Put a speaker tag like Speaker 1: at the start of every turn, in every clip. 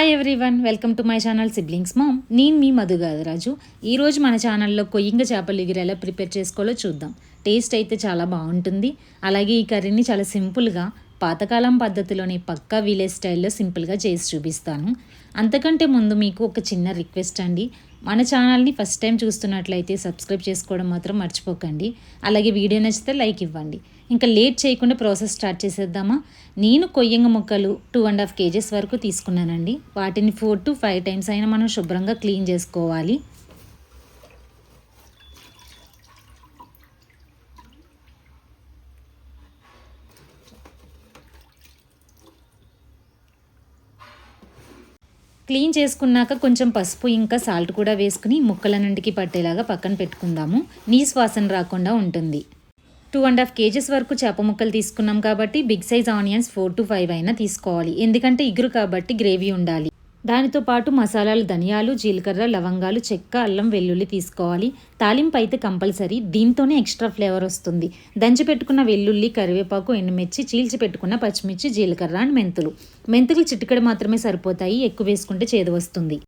Speaker 1: Hi everyone welcome to my channel siblings mom నేను మీ మధు గాదరాజు. ఈరోజు మన ఛానల్లో కొయ్యింగ చేపలు ఎగిరి ఎలా ప్రిపేర్ చేసుకోవాలో చూద్దాం. టేస్ట్ అయితే చాలా బాగుంటుంది. అలాగే ఈ కర్రీని చాలా సింపుల్గా పాతకాలం పద్ధతిలోనే పక్కా విలేజ్ స్టైల్లో సింపుల్గా చేసి చూపిస్తాను. అంతకంటే ముందు మీకు ఒక చిన్న రిక్వెస్ట్ అండి. మన ఛానల్ని ఫస్ట్ టైం చూస్తున్నట్లయితే సబ్స్క్రైబ్ చేసుకోవడం మాత్రం మర్చిపోకండి. అలాగే వీడియో నచ్చితే లైక్ ఇవ్వండి. ఇంకా లేట్ చేయకుండా ప్రాసెస్ స్టార్ట్ చేసేద్దామా? నేను కొయ్యంగ ముక్కలు టూ అండ్ హాఫ్ కేజెస్ వరకు తీసుకున్నానండి. వాటిని ఫోర్ టు ఫైవ్ టైమ్స్ అయినా మనం శుభ్రంగా క్లీన్ చేసుకోవాలి. క్లీన్ చేసుకున్నాక కొంచెం పసుపు ఇంకా సాల్ట్ కూడా వేసుకుని ముక్కలన్నింటికి పట్టేలాగా పక్కన పెట్టుకుందాము. నీస్ వాసన రాకుండా ఉంటుంది. టూ అండ్ హాఫ్ కేజెస్ వరకు చేప ముక్కలు తీసుకున్నాం కాబట్టి big size onions four to five అయినా తీసుకోవాలి. ఎందుకంటే ఇగురు కాబట్టి గ్రేవీ ఉండాలి. దానితో పాటు మసాలాలు ధనియాలు జీలకర్ర లవంగాలు చెక్క అల్లం వెల్లుల్లి తీసుకోవాలి. తాలింపు అయితే కంపల్సరీ. దీంతోనే ఎక్స్ట్రా ఫ్లేవర్ వస్తుంది. దంచి పెట్టుకున్న వెల్లుల్లి కరివేపాకు ఎండుమిర్చి చీల్చి పెట్టుకున్న పచ్చిమిర్చి జీలకర్ర అండ్ మెంతులు. మెంతులు చిటికడ మాత్రమే సరిపోతాయి. ఎక్కువ వేసుకుంటే చేదు వస్తుంది.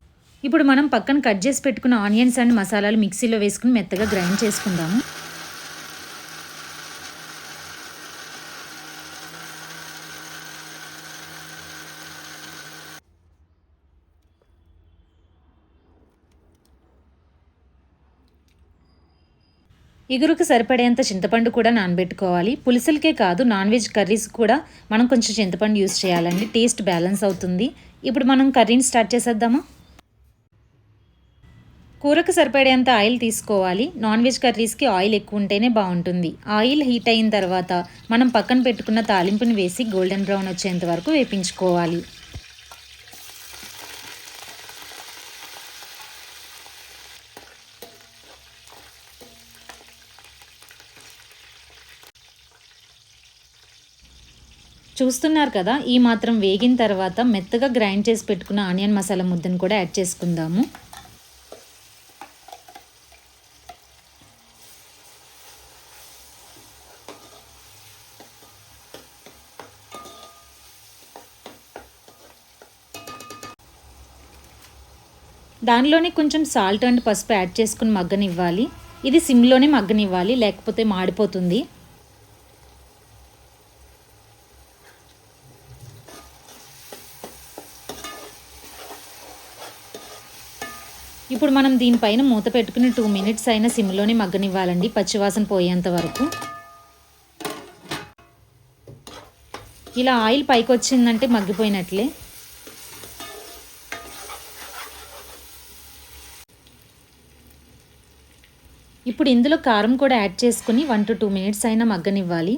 Speaker 1: ఇప్పుడు మనం పక్కన కట్ చేసి పెట్టుకున్న ఆనియన్స్ అండ్ మసాలాలు మిక్సీలో వేసుకుని మెత్తగా గ్రైండ్ చేసుకుందాము. ఇగురుకు సరిపడేంత చింతపండు కూడా నానబెట్టుకోవాలి. పులుసులకే కాదు నాన్ వెజ్ కర్రీస్ కూడా మనం కొంచెం చింతపండు యూస్ చేయాలండి. టేస్ట్ బ్యాలెన్స్ అవుతుంది. ఇప్పుడు మనం కర్రీని స్టార్ట్ చేసేద్దామా? కూరకు సరిపడేంత ఆయిల్ తీసుకోవాలి. నాన్ వెజ్ కర్రీస్కి ఆయిల్ ఎక్కువ ఉంటేనే బాగుంటుంది. ఆయిల్ హీట్ అయిన తర్వాత మనం పక్కన పెట్టుకున్న తాలింపుని వేసి గోల్డెన్ బ్రౌన్ వచ్చేంత వరకు వేపించుకోవాలి. చూస్తున్నారు కదా ఈ మాత్రం వేగిన తర్వాత మెత్తగా గ్రైండ్ చేసి పెట్టుకున్న ఆనియన్ మసాలా ముద్దను కూడా యాడ్ చేసుకుందాము. దానిలోనే కొంచెం సాల్ట్ అండ్ పసుపు యాడ్ చేసుకుని మగ్గనివ్వాలి. ఇది సిమ్లోనే మగ్గనివ్వాలి లేకపోతే మాడిపోతుంది. ఇప్పుడు మనం దీనిపైన మూత పెట్టుకుని టూ మినిట్స్ అయినా సిమ్లోనే మగ్గనివ్వాలండి. పచ్చివాసన పోయేంత వరకు. ఇలా ఆయిల్ పైకి వచ్చిందంటే మగ్గిపోయినట్లే. ఇప్పుడు ఇందులో కారం కూడా యాడ్ చేసుకుని వన్ టు టూ మినిట్స్ అయినా మగ్గనివ్వాలి.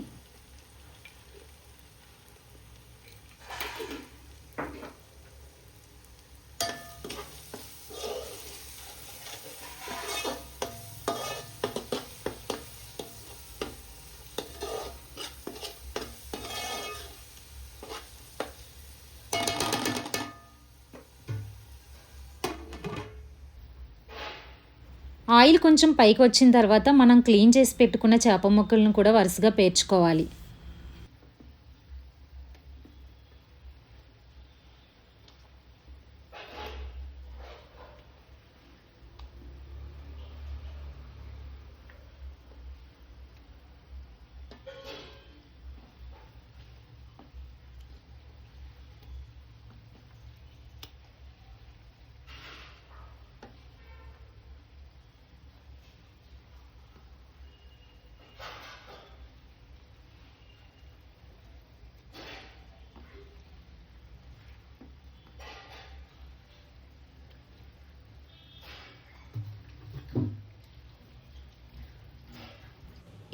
Speaker 1: ఆయిల్ కొంచెం పైకి వచ్చిన తర్వాత మనం క్లీన్ చేసి పెట్టుకున్న చేప ముక్కలను కూడా వరుసగా పేర్చుకోవాలి.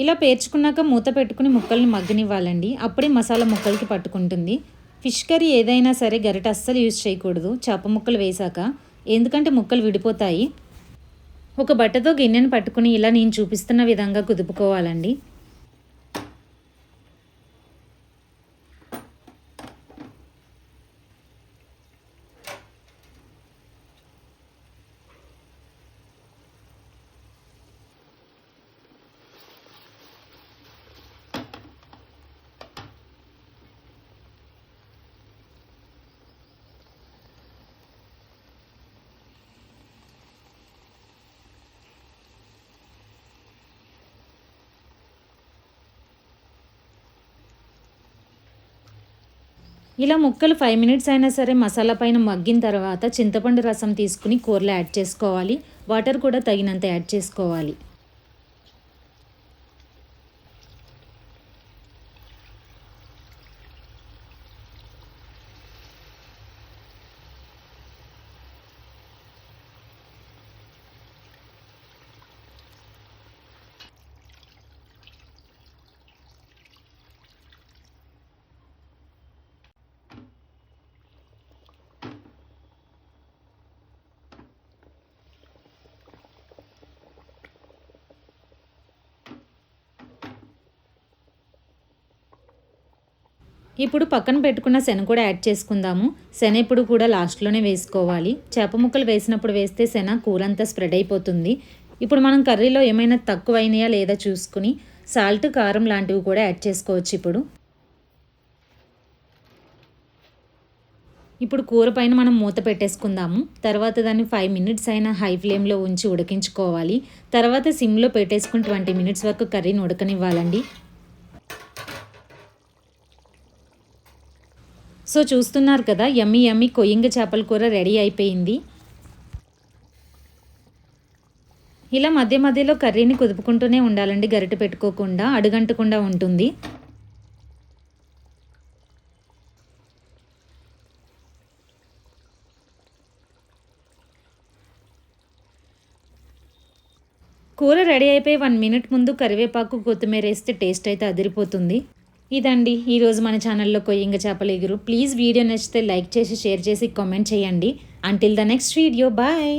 Speaker 1: ఇలా పేర్చుకున్నాక మూత పెట్టుకుని ముక్కల్ని మగ్గనివ్వాలండి. అప్పుడే మసాలా ముక్కలకి పట్టుకుంటుంది. ఫిష్ కర్రీ ఏదైనా సరే గరిట అస్సలు యూజ్ చేయకూడదు. చేప ముక్కలు వేశాక. ఎందుకంటే ముక్కలు విడిపోతాయి. ఒక బట్టతో గిన్నెను పట్టుకుని ఇలా నేను చూపిస్తున్న విధంగా కుదుపుకోవాలండి. ఇలా ముక్కలు ఫైవ్ మినిట్స్ అయినా సరే మసాలా పైన మగ్గిన తర్వాత చింతపండు రసం తీసుకుని కూరలో యాడ్ చేసుకోవాలి. వాటర్ కూడా తగినంత యాడ్ చేసుకోవాలి. ఇప్పుడు పక్కన పెట్టుకున్న శన కూడా యాడ్ చేసుకుందాము. శన ఇప్పుడు కూడా లాస్ట్లోనే వేసుకోవాలి. చేప ముక్కలు వేసినప్పుడు వేస్తే శన కూర అంతా స్ప్రెడ్ అయిపోతుంది. ఇప్పుడు మనం కర్రీలో ఏమైనా తక్కువైనాయా లేదా చూసుకుని సాల్ట్ కారం లాంటివి కూడా యాడ్ చేసుకోవచ్చు ఇప్పుడు. ఇప్పుడు కూర పైన మనం మూత పెట్టేసుకుందాము. తర్వాత దాన్ని ఫైవ్ మినిట్స్ అయినా హై ఫ్లేమ్లో ఉంచి ఉడికించుకోవాలి. తర్వాత సిమ్లో పెట్టేసుకుని ట్వంటీ మినిట్స్ వరకు కర్రీని ఉడకనివ్వాలండి. సో చూస్తున్నారు కదా యమ్మి యమ్మి కొయ్యింగ చేపల కూర రెడీ అయిపోయింది. ఇలా మధ్య మధ్యలో కర్రీని కుదుపుకుంటూనే ఉండాలండి గరిట పెట్టుకోకుండా అడుగంటకుండా ఉంటుంది. కూర రెడీ అయిపోయి వన్ మినిట్ ముందు కరివేపాకు కొత్తిమీర వేస్తే టేస్ట్ అయితే అదిరిపోతుంది. ఇదండి ఈరోజు మన ఛానల్లో కొయ్యింగ చేపల ఎగురు. ప్లీజ్ వీడియో నచ్చితే లైక్ చేసి షేర్ చేసి కామెంట్ చేయండి. Until the next video bye